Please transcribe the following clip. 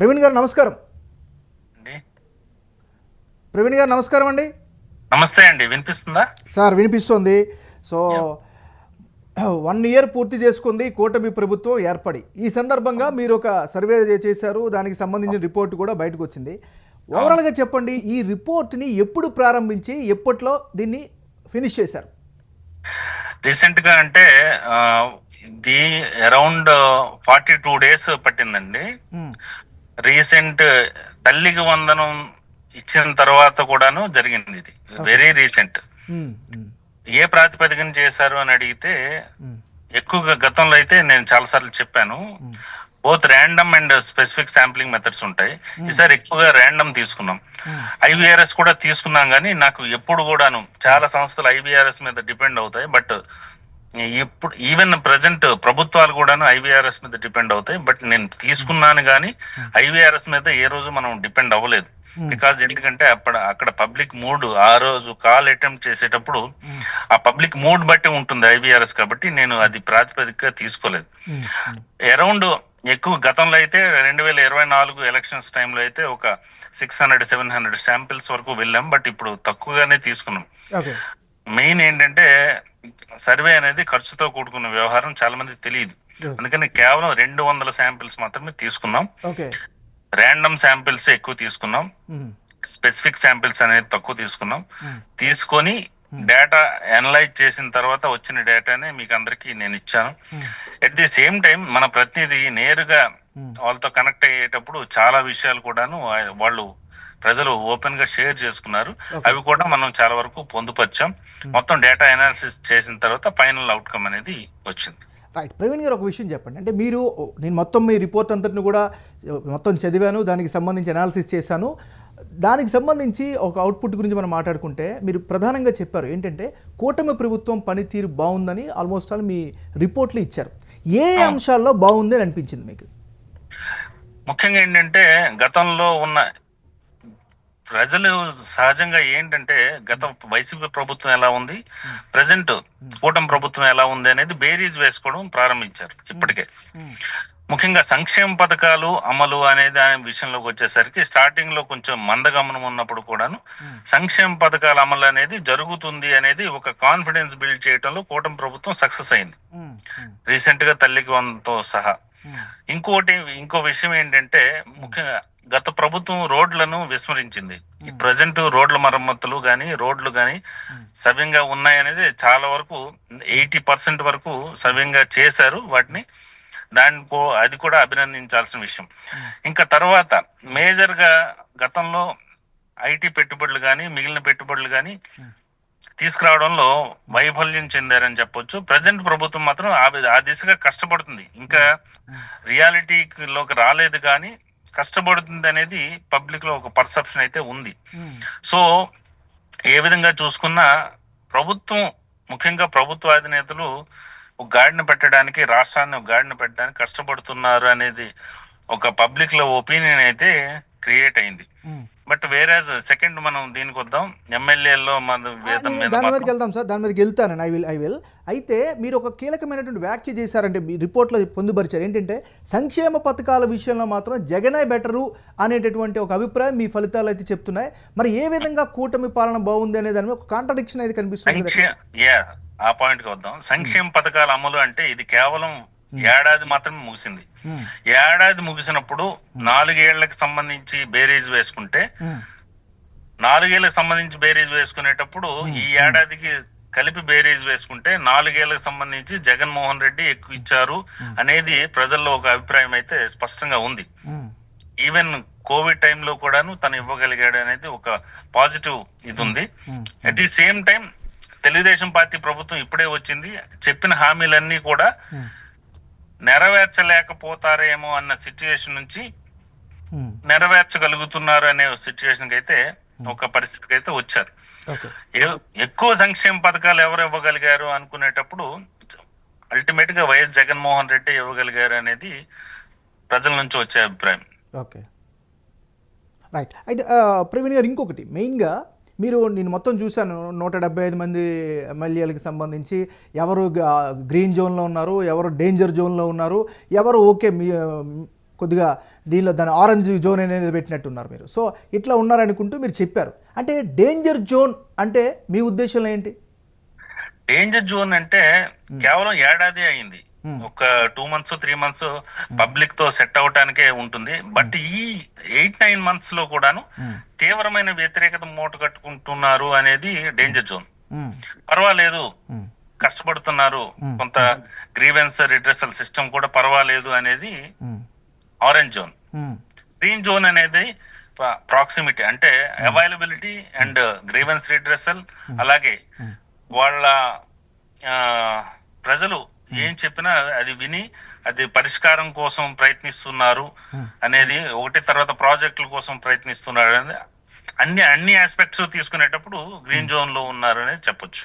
ప్రవీణ్ గారు నమస్కారం. అండి. ప్రవీణ్ గారు నమస్కారం అండి. నమస్తే అండి వినిపిస్తుందా? సార్ వినిపిస్తోంది. సో వన్ ఇయర్ పూర్తి చేసుకుంది కూటమి ప్రభుత్వం ఏర్పడి. ఈ సందర్భంగా మీరు ఒక సర్వే చేశారు దానికి సంబంధించిన రిపోర్ట్ కూడా బయటకు వచ్చింది. ఓవరాల్గా చెప్పండి ఈ రిపోర్ట్ని ఎప్పుడు ప్రారంభించి ఎప్పట్లో దీన్ని ఫినిష్ చేశారు? రీసెంట్గా అంటే ఇది అరౌండ్ ఫార్టీ టూ డేస్ పట్టిందండి. రీసెంట్ తల్లికి వందనం ఇచ్చిన తర్వాత కూడాను జరిగింది ఇది. Very recent. ఏ ప్రాతిపదికన చేశారు అని అడిగితే. ఎక్కువగా గతంలో అయితే నేను చాలాసార్లు చెప్పాను. Both random and specific sampling methods ఉంటాయి. ఈసారి ఎక్కువగా ర్యాండమ్ తీసుకున్నాం. ఐవీఆర్ఎస్ కూడా తీసుకున్నాం కానీ నాకు ఎప్పుడు కూడాను చాలా సంస్థలు ఐవీఆర్ఎస్ మీద డిపెండ్ అవుతాయి. బట్ ఇప్పుడు ఈవెన్ ప్రజెంట్ ప్రభుత్వాలు కూడాను ఐవీఆర్ఎస్ మీద డిపెండ్ అవుతాయి. బట్ నేను తీసుకున్నాను కానీ ఐవీఆర్ఎస్ మీద ఏ రోజు మనం డిపెండ్ అవ్వలేదు. బికాజ్ ఎందుకంటే అక్కడ అక్కడ పబ్లిక్ మూడ్ ఆ రోజు కాల్ అటెంప్ట్ చేసేటప్పుడు ఆ పబ్లిక్ మూడ్ బట్టి ఉంటుంది ఐవీఆర్ఎస్ కాబట్టి నేను అది ప్రాతిపదికగా తీసుకోలేదు. అరౌండ్ ఎక్కువ గతంలో అయితే రెండు వేల ఇరవై నాలుగు ఎలక్షన్స్ టైంలో అయితే ఒక six hundred seven hundred samples వరకు వెళ్ళాం. బట్ ఇప్పుడు తక్కువగానే తీసుకున్నాం. మెయిన్ ఏంటంటే సర్వే అనేది ఖర్చుతో కూడుకున్న వ్యవహారం చాలా మంది తెలియదు. అందుకని కేవలం రెండు వందల శాంపిల్స్ మాత్రమే తీసుకున్నాం ర్యాండమ్ శాంపిల్స్ ఎక్కువ తీసుకున్నాం మ్మ్. స్పెసిఫిక్ శాంపిల్స్ అనేది తక్కువ తీసుకున్నాం మ్మ్. తీసుకొని డేటా అనలైజ్ చేసిన తర్వాత వచ్చిన డేటానే మీకు అందరికీ నేను ఇచ్చాను. ఎట్ ది సేమ్ టైం మన ప్రతినిధి నేరుగా. వాళ్ళతో కనెక్ట్ అయ్యేటప్పుడు చాలా విషయాలు కూడాను వాళ్ళు ప్రజలు ఓపెన్గా షేర్ చేసుకున్నారు. అవి కూడా మనం చాలా వరకు పొందుపరిచాం. మొత్తం డేటా అనాలిసిస్ చేసిన తర్వాత ఫైనల్ అవుట్కమ్ అనేది వచ్చింది. రైట్. ప్రవీణ్ గారు ఒక విషయం చెప్పండి. అంటే మీరు నేను మొత్తం మీ రిపోర్ట్ అంతటిని కూడా మొత్తం చదివాను దానికి సంబంధించి అనాలిసిస్ చేశాను. దానికి సంబంధించి ఒక అవుట్పుట్ గురించి మనం మాట్లాడుకుంటే మీరు ప్రధానంగా చెప్పారు ఏంటంటే కూటమి ప్రభుత్వం పనితీరు బాగుందని ఆల్మోస్ట్ ఆల్ మీ రిపోర్ట్లు ఇచ్చారు. ఏ అంశాల్లో బాగుంది అని అనిపించింది మీకు? ముఖ్యంగా ఏంటంటే గతంలో ఉన్న ప్రజలు సహజంగా ఏంటంటే గత వైసీపీ ప్రభుత్వం ఎలా ఉంది? ప్రజెంట్ కూటమి ప్రభుత్వం ఎలా ఉంది అనేది బేరీజ్ వేసుకోవడం ప్రారంభించారు ఇప్పటికే. ముఖ్యంగా సంక్షేమ పథకాలు అమలు అనే దాని విషయంలోకి వచ్చేసరికి స్టార్టింగ్లో కొంచెం మందగమనం ఉన్నప్పుడు కూడాను సంక్షేమ పథకాల అమలు అనేది జరుగుతుంది అనేది ఒక కాన్ఫిడెన్స్ బిల్డ్ చేయడంలో కూటమి ప్రభుత్వం సక్సెస్ అయింది. రీసెంట్గా తల్లికి వందతో సహా. ఇంకోటి ఇంకో విషయం ఏంటంటే ముఖ్యంగా గత ప్రభుత్వం రోడ్లను విస్మరించింది. ప్రజెంట్ రోడ్ల మరమ్మతులు గాని రోడ్లు గాని సవ్యంగా ఉన్నాయనేది చాలా వరకు ఎయిటీ పర్సెంట్ వరకు సవ్యంగా చేశారు వాటిని. దానికో అది కూడా అభినందించాల్సిన విషయం. ఇంకా తర్వాత మేజర్గా గతంలో ఐటీ పెట్టుబడులు కానీ మిగిలిన పెట్టుబడులు కానీ తీసుకురావడంలో వైఫల్యం చెందారని చెప్పొచ్చు. ప్రజెంట్ ప్రభుత్వం మాత్రం ఆ దిశగా కష్టపడుతుంది. ఇంకా రియాలిటీలోకి రాలేదు కానీ కష్టపడుతుంది అనేది పబ్లిక్లో ఒక పర్సెప్షన్ అయితే ఉంది. సో ఏ విధంగా చూసుకున్నా ప్రభుత్వం ముఖ్యంగా ప్రభుత్వ అధినేతలు ఒక గాడిని పెట్టడానికి రాష్ట్రాన్ని ఒక గాడిని పెట్టడానికి కష్టపడుతున్నారు అనేది ఒక పబ్లిక్లో ఒపీనియన్ అయితే క్రియేట్ అయింది. బట్ వేరే సెకండ్ మనం దీనికి వద్దాం. ఎమ్మెల్యేలో మన దాని మీదకి వెళ్దాం సార్. దాని మీదకి వెళ్తాను. ఐ విల్ ఐ విల్ అయితే మీరు ఒక కీలకమైనటువంటి వ్యాఖ్య చేశారంటే మీ రిపోర్ట్లో పొందుపరిచారు. ఏంటంటే సంక్షేమ పథకాల విషయంలో మాత్రం జగనే బెటరు అనేటటువంటి ఒక అభిప్రాయం మీ ఫలితాలు అయితే చెప్తున్నాయి. మరి ఏ విధంగా కూటమి పాలన బాగుంది అనే దాని మీద ఒక కాంట్రడిక్షన్ అయితే కనిపిస్తుంది ఆ పాయింట్కి వద్దాం. సంక్షేమ పథకాల అమలు అంటే ఇది కేవలం ఏడాది మాత్రమే ముగిసింది మ్మ్. ఏడాది ముగిసినప్పుడు నాలుగేళ్ళకు సంబంధించి బేరీజ్ వేసుకుంటే మ్మ్. నాలుగేళ్ళకు సంబంధించి బేరీజ్ వేసుకునేటప్పుడు ఈ ఏడాదికి కలిపి బేరీజ్ వేసుకుంటే నాలుగేళ్ళకు సంబంధించి జగన్మోహన్ రెడ్డి ఎక్కువ ఇచ్చారు అనేది ప్రజల్లో ఒక అభిప్రాయం అయితే స్పష్టంగా ఉంది. ఈవెన్ కోవిడ్ టైంలో కూడాను తను ఇవ్వగలిగాడు అనేది ఒక పాజిటివ్ ఇది ఉంది. At the same time Telugu Desam party ప్రభుత్వం ఇప్పుడే వచ్చింది చెప్పిన హామీలన్నీ కూడా. నెరవేర్చలేకపోతారేమో అన్న సిచ్యువేషన్ నుంచి మ్మ్. నెరవేర్చగలుగుతున్నారు అనే సిచ్యువేషన్ అయితే ఒక పరిస్థితికి అయితే వచ్చారు. ఎక్కువ సంక్షేమ పథకాలు ఎవరు ఇవ్వగలిగారు అనుకునేటప్పుడు అల్టిమేట్గా వైఎస్ జగన్మోహన్ రెడ్డి ఇవ్వగలిగారు అనేది ప్రజల నుంచి వచ్చే అభిప్రాయం. ఓకే. రైట్ అయితే ప్రవీణ్ గారు ఇంకొకటి. మెయిన్గా మీరు నేను మొత్తం చూశాను నూట డెబ్బై ఐదు మంది ఎమ్మెల్యేలకు సంబంధించి. ఎవరు గ్రీన్ జోన్లో ఉన్నారు ఎవరు డేంజర్ జోన్లో ఉన్నారు ఎవరు ఓకే మీ కొద్దిగా దీనిలో దాని ఆరెంజ్ జోన్ అనేది పెట్టినట్టున్నారు మీరు. సో ఇట్లా ఉన్నారనుకుంటూ మీరు చెప్పారు. అంటే డేంజర్ జోన్ అంటే మీ ఉద్దేశంలో ఏంటి? డేంజర్ జోన్ అంటే కేవలం ఏడాది అయింది. ఒక టూ మంత్స్ త్రీ మంత్స్ పబ్లిక్తో సెట్ అవటానికే ఉంటుంది. బట్ ఈ ఎయిట్ నైన్ మంత్స్లో కూడాను తీవ్రమైన వ్యతిరేకత మూట కట్టుకుంటున్నారు అనేది డేంజర్ జోన్. పర్వాలేదు. కష్టపడుతున్నారు. కొంత గ్రీవెన్స్ రిడ్రెసల్ సిస్టమ్ కూడా పర్వాలేదు అనేది. Orange zone. గ్రీన్ జోన్ అనేది ప్రాక్సిమిటీ అంటే అవైలబిలిటీ అండ్ గ్రీవెన్స్ రిడ్రెసల్ అలాగే వాళ్ళ ప్రజలు ఏం చెప్పినా అది విని అది పరిష్కారం కోసం ప్రయత్నిస్తున్నారు అనేది ఒకటి తర్వాత ప్రాజెక్టుల కోసం ప్రయత్నిస్తున్నారు అనేది అన్ని అన్ని ఆస్పెక్ట్స్ తీసుకునేటప్పుడు గ్రీన్ జోన్లో ఉన్నారు అనేది చెప్పొచ్చు.